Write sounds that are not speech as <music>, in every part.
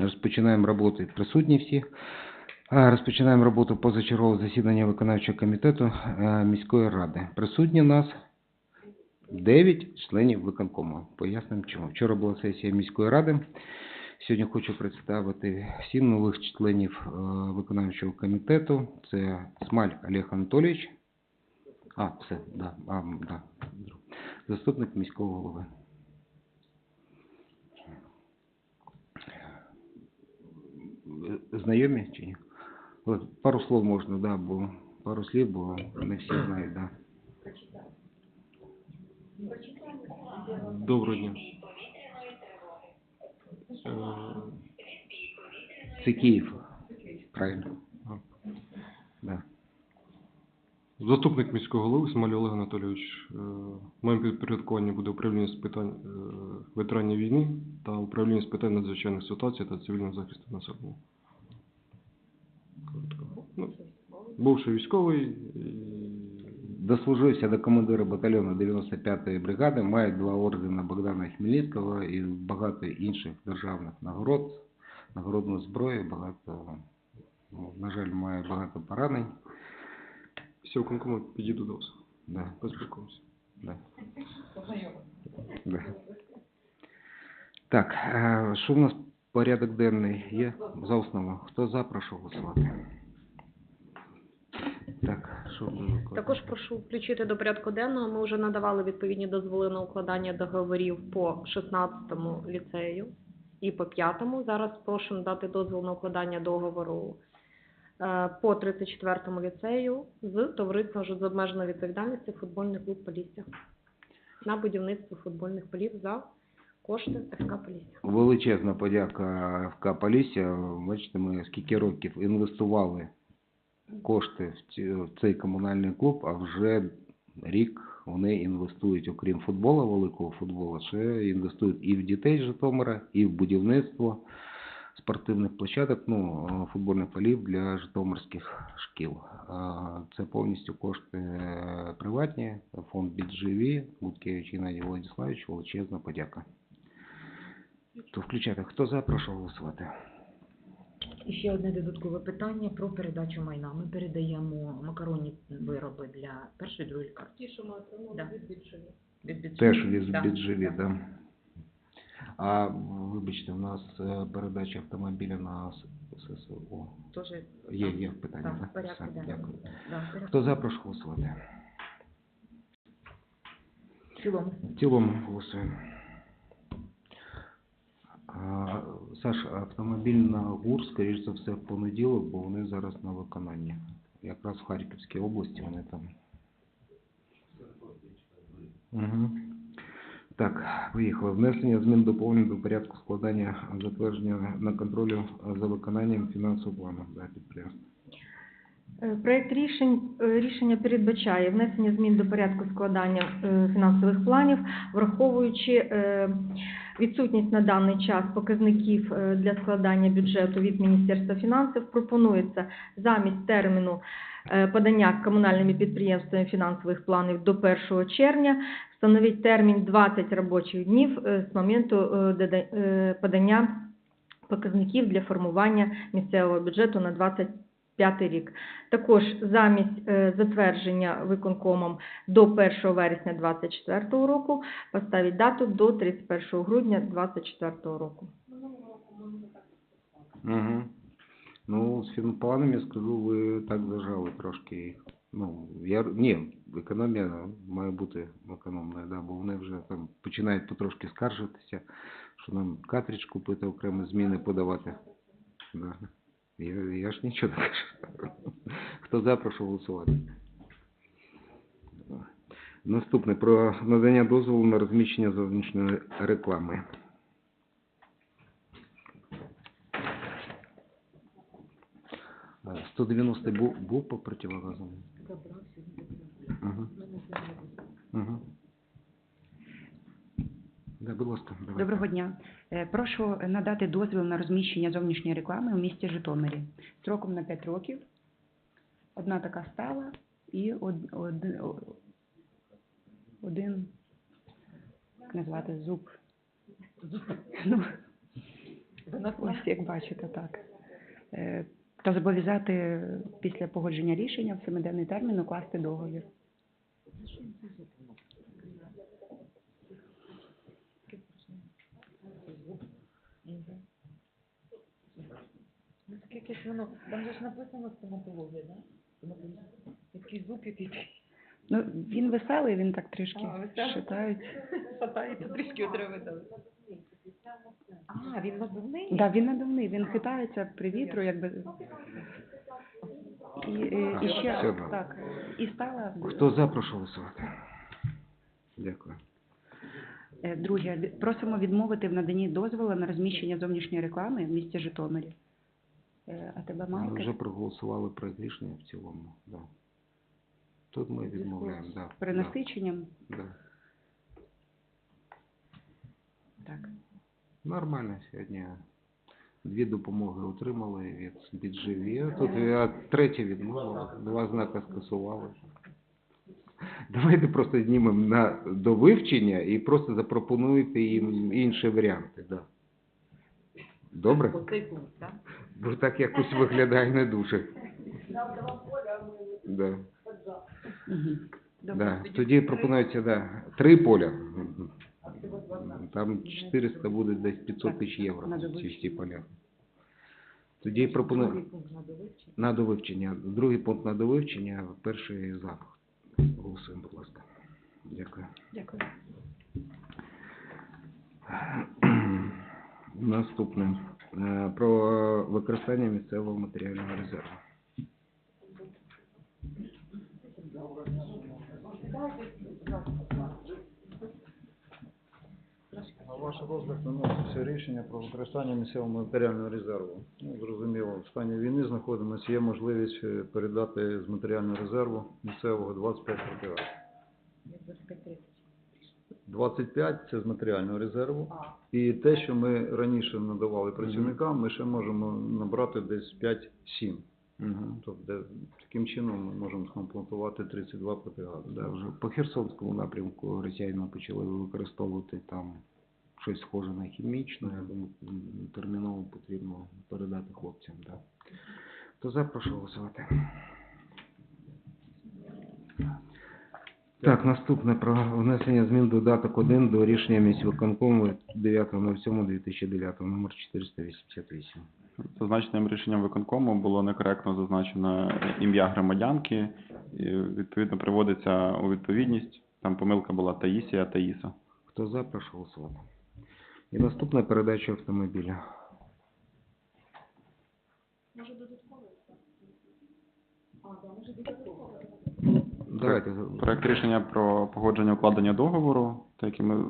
Розпочинаємо роботу. Присутні всі. Розпочинаємо роботу позачергового засідання виконавчого комітету е, міської ради. Присутні нас 9 членів виконкому. Пояснимо чому. Вчора була сесія міської ради. Сьогодні хочу представити всім нових членів е, виконавчого комітету. Це Смаль Олег Анатолійович. А, все, да, а, да. Заступник міського голови. Ви Знайомі чи ні? От, пару слов можна, да, бо пару слів, бо не всі знають, да. Доброго дня. Е, Це Київ. Правильно. Да. Заступник міського голови Смолі Олег Анатолійович. Е, В моєму підпорядкуванні буде управління з питань е, ветеранів війни та управління з питань надзвичайних ситуацій та цивільного захисту населення. Коротко. Ну, бувший військовий. Дослужився до командира батальйону 95-ї бригади, має два ордена Богдана Хмельницького і багато інших державних нагород, нагородну зброю, багато, ну, на жаль, має багато поранень. Всього конкому підійду до вас. Да, Поспілкуємося. да. Да. Так, е, що в нас порядок денний є за основу? Хто за, прошу голосувати. Так, що буде? Також прошу включити до порядку денного. Ми вже надавали відповідні дозволи на укладання договорів по 16-му ліцею і по 5-му. Зараз прошу надати дозвіл на укладання договору е, по 34-му ліцею з товариством з обмеженою відповідальністю футбольний клуб Полісся на будівництво футбольних полів за кошти ФК Полісся. Величезна подяка ФК Полісся. Бачите, ми скільки років інвестували кошти в цей комунальний клуб, а вже рік вони інвестують, окрім футболу, великого футболу, ще інвестують і в дітей Житомира, і в будівництво спортивних площадок, ну, футбольних полів для житомирських шкіл. Це повністю кошти е, приватні, фонд «Бідживі», Гудкевич Геннадій Владиславович, величезна подяка. То включайте, хто за, прошу голосувати. І ще одне додаткове питання про передачу майна. Ми передаємо макаронні вироби для першої другої лікарні. Ті, що ми отримали Да. від бюджету. Від бюджету. Теж від Да. бюджетів, да. А вибачте, у нас е, передача автомобіля на ССО. Теж Є, є питання, Так, так? порядку Все, денному. Дякую. да, порядку. Хто за, прошу голосувати. В цілому. В цілому голосуємо. Саш, автомобіль на ГУР, скоріш за все, в понеділок, бо вони зараз на виконанні. Якраз в Харківській області вони там. Угу. Так, поїхали. Внесення змін доповнень до порядку складання затвердження на контролю за виконанням фінансового плану да, підприємства. Е, Проект рішень, е, рішення передбачає внесення змін до порядку складання е, фінансових планів, враховуючи відсутність на даний час показників е, для складання бюджету від Міністерства фінансів, пропонується замість терміну е, подання комунальними підприємствами фінансових планів до 1 червня встановити термін 20 робочих днів е, з моменту подання показників для формування місцевого бюджету на 25 рік. Також замість е, затвердження виконкомом до 1 вересня 2024 року поставить дату до 31 грудня 2024 року. Угу. Ну, з фінпланом, я скажу, ви так зажали трошки. Ну, я, ні, економія має бути економною, да, бо вони вже там починають потрошки скаржитися, що нам картридж купити, окремо зміни подавати. Да. Я, я ж нічого не кажу. Хто за, прошу голосувати. Наступне про надання дозволу на розміщення зовнішньої реклами. Е, 190 був, по противогазам? Забрав сьогодні. Угу. Угу. Будь ласка, давайте. Доброго дня. Е, Прошу надати дозвіл на розміщення зовнішньої реклами у місті Житомирі. Строком на 5 років. Одна така стала і од- од- о- один, як назвати, зуб. Ну, Ось як бачите, так. Е, Та зобов'язати після погодження рішення в семиденний термін укласти договір. Ну, так якесь воно, там же ж написано стоматологія, да? Стоматологія. Такий зуб якийсь. Ну, він веселий, він так трішки А, веселий. шатають. Шатається, трішки дали. А, він надувний? Да, він надувний, він хитається при вітру, якби. І, і, і ще Все так, і стала Хто за, прошу голосувати. Дякую. Е, Друге, просимо відмовити в наданні дозволу на розміщення зовнішньої реклами в місті Житомирі. Е, А тебе Ми вже проголосували проект рішення в цілому. Да. Тут ми відмовляємо, да. з перенасиченням. Да. Так. Нормально сьогодні. Дві допомоги отримали від біджеві. Тут я третє відмовила, два знака скасували. Давайте просто знімемо на до вивчення і просто запропонуйте їм інші варіанти. Да. Добре? Так? Бо так якось <laughs> виглядає не дуже. Да. Да. Тоді пропонується да, три поля. Там 400 буде десь 500 тисяч євро ці всі поля. Тоді пропоную на довивчення. Другий пункт на довивчення, перший за. Голосуємо, будь ласка. Дякую. Дякую. Наступне. Е, Про використання місцевого матеріального резерву. На ваш розгляд виноситься рішення про використання місцевого матеріального резерву. Ну, зрозуміло, в стані війни знаходимося, є можливість е, передати з матеріального резерву місцевого 25 протигаз. Я 25 це з матеріального резерву. І те, що ми раніше надавали працівникам, ми ще можемо набрати десь 5-7. Угу. Тобто таким чином ми можемо скомплектувати 32 протигази. Да, вже по Херсонському напрямку росіяни почали використовувати там щось схоже на хімічне. Я думаю, терміново потрібно передати хлопцям. Да. То за, прошу голосувати. Так, наступне про внесення змін додаток 1 до рішення міськвиконкому 9.07.2009, номер 488. Зазначеним рішенням виконкому було некоректно зазначено ім'я громадянки, і відповідно приводиться у відповідність. Там помилка була Таїсія Таїса. Хто за, прошу голосувати. І наступна передача автомобіля. Давайте. Проект рішення про погодження укладення договору, те, який ми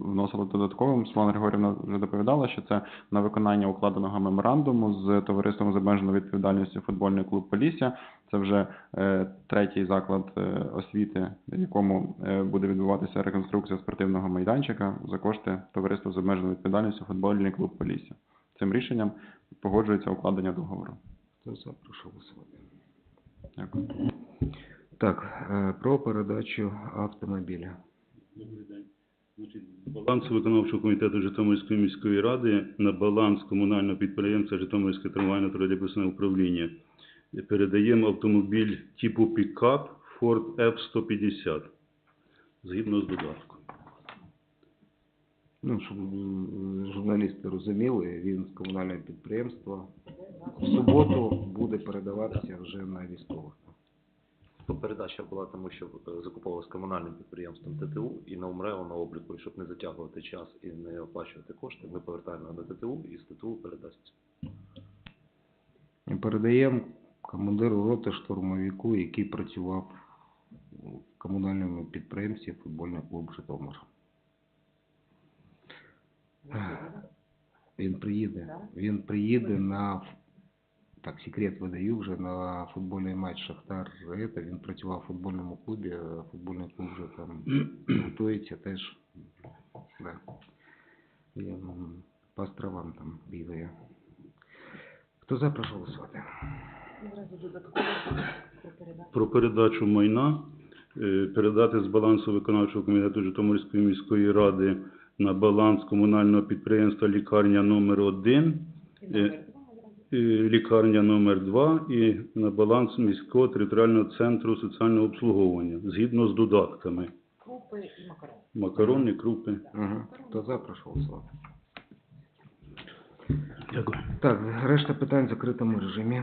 вносили додатковим. Світлана Григорівна вже доповідала, що це на виконання укладеного меморандуму з товариством з обмеженою відповідальністю футбольний клуб Полісся. Це вже е, третій заклад е, освіти, в якому е, буде відбуватися реконструкція спортивного майданчика за кошти товариства з обмеженою відповідальністю футбольний клуб Полісся. Цим рішенням погоджується укладення договору. За, прошу голосувати. Дякую. Так, е, про передачу автомобіля. Добрий день. Значить, з виконавчого комітету Житомирської міської ради на баланс комунального підприємства Житомирське трамвайне тролейбусне управління передаємо автомобіль типу пікап Ford F-150 згідно з додатком. Ну, щоб журналісти розуміли, він з комунального підприємства в суботу буде передаватися вже на військових. Передача була тому, що е, закуповувалась комунальним підприємством ТТУ і на УМРЕО на обліку, і щоб не затягувати час і не оплачувати кошти, ми повертаємо на ТТУ і з ТТУ передасться. І передаємо командиру роти штурмовику, який працював в комунальному підприємстві футбольний клуб Житомир. Він приїде. Він приїде на так, секрет видаю вже на футбольний матч Шахтар. Это, він працював в футбольному клубі, футбольний клуб вже там <clears throat> готується теж. Да. Він м, по островам там бігає. Хто за, прошу голосувати. І про передачу. Майна е, передати з балансу виконавчого комітету Житомирської міської ради на баланс комунального підприємства лікарня номер 1 лікарня номер 2 і на баланс міського територіального центру соціального обслуговування згідно з додатками. Крупи і макарони. Макарони, крупи. Ага. Хто за, прошу голосувати. Дякую. Так, решта питань в закритому режимі.